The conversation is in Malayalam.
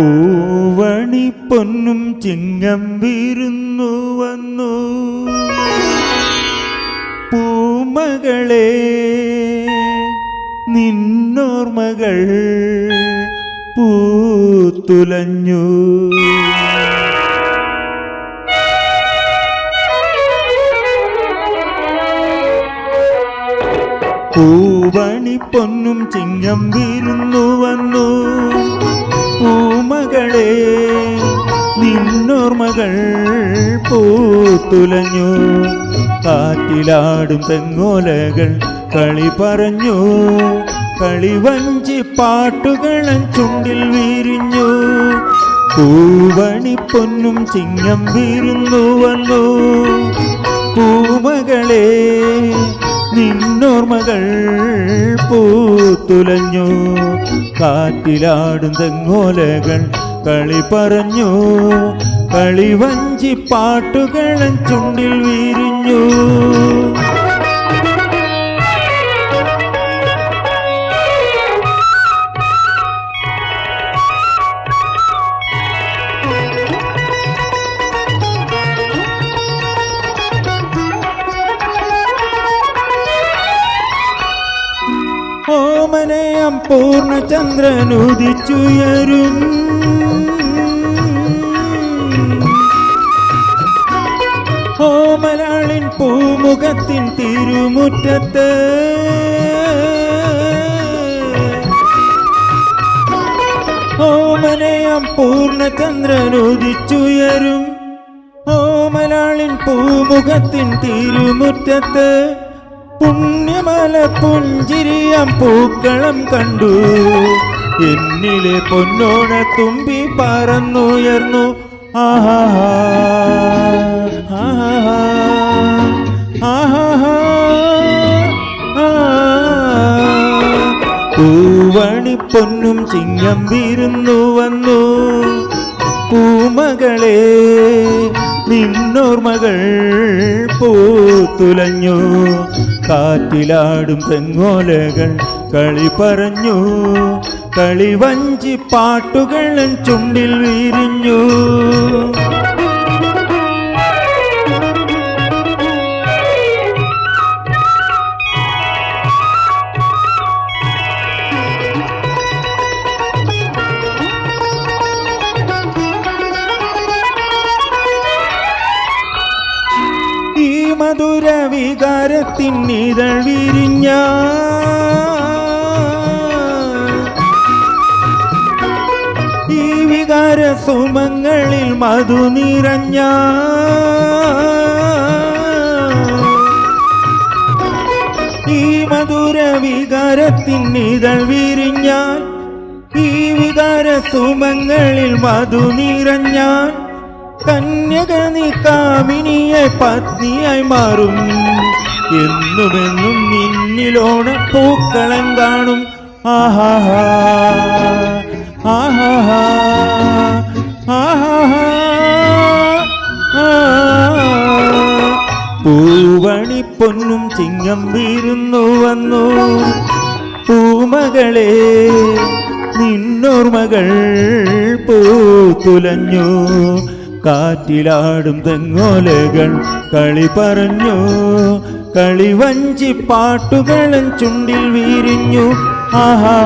പൂവണി പൊന്നും ചിങ്ങം വിരുന്നു വന്നു. പൂമകളെ നിന്നോർമകൾ പൂത്തുലഞ്ഞു. പൂവണി പൊന്നും ചിങ്ങം വിരുന്നു വന്നു. പൂമകളെ നിന്നോർമകൾ പൂത്തുലഞ്ഞു. കാറ്റിലാടും തെങ്ങോലകൾ കളി പറഞ്ഞു. കളിവഞ്ചി പാട്ടുകളൻ ചുണ്ടിൽ വിരിഞ്ഞു. പൂവണി പൊന്നും ചിങ്ങം വിരുന്നു വന്നു. പൂമകളെ നിന്നോർമകൾ പൂത്തുലഞ്ഞു. കാറ്റിലാടും തെങ്ങോലകൾ കളി പറഞ്ഞു. കളി വഞ്ചി പാട്ടുകളൻ ചുണ്ടിൽ വീരിഞ്ഞു. ഓമനയം പൂർണചന്ദ്രനുദിച്ചുയരും ഓമലാളിൻ പൂമുഖത്തിൻ തിരുമുറ്റത്ത്. ഓമനയം പൂർണചന്ദ്രനുദിച്ചുയരും. ഓമലാളിൻ പൂമുഖത്തിൻ തിരുമുറ്റത്ത്. പുണ്യമല പുഞ്ചിരിയം പൂക്കളം കണ്ടു. എന്നിലെ പൊന്നോണ തുമ്പി പറന്നുയർന്നു. ആഹാ ആഹാ ആഹാ പൂവണി പൊന്നും ചിങ്ങം വിരുന്നു വന്നു. പൂമകളെ നിന്നോർമകൾ പൂത്തുലഞ്ഞു. കാറ്റിലാടും തെങ്ങോലകൾ. കളി പറഞ്ഞു. കളിവഞ്ചി പാട്ടുകൾ ചുണ്ടിൽ വീരിഞ്ഞു. മധുര വികാരത്തിൻ നിഴൽ വിരിഞ്ഞ ഈ വികാര സുമങ്ങളിൽ മധു നിറഞ്ഞ ഈ മധുര വികാരത്തിൻ നിഴൽ വിരിഞ്ഞാൽ ഈ വികാര സുമങ്ങളിൽ മധു നിറഞ്ഞാൽ കന്യക നീ കാമിനിയെ പത്നിയായി മാറും. എന്നുമെന്നും നിന്നിലോണ പൂക്കളം കാണും. ആഹാഹാ ആഹാഹാ പൂവണി പൊന്നും ചിങ്ങം വീരുന്നു വന്നു. പൂമകളെ നിന്നോർമകൾ പൂത്തുലഞ്ഞു കാറ്റിലാടും തെങ്ങോലകൾ. കളി പറഞ്ഞു കളി വഞ്ചി പാട്ടുകളും ചുണ്ടിൽ വീരിഞ്ഞു. ആഹാ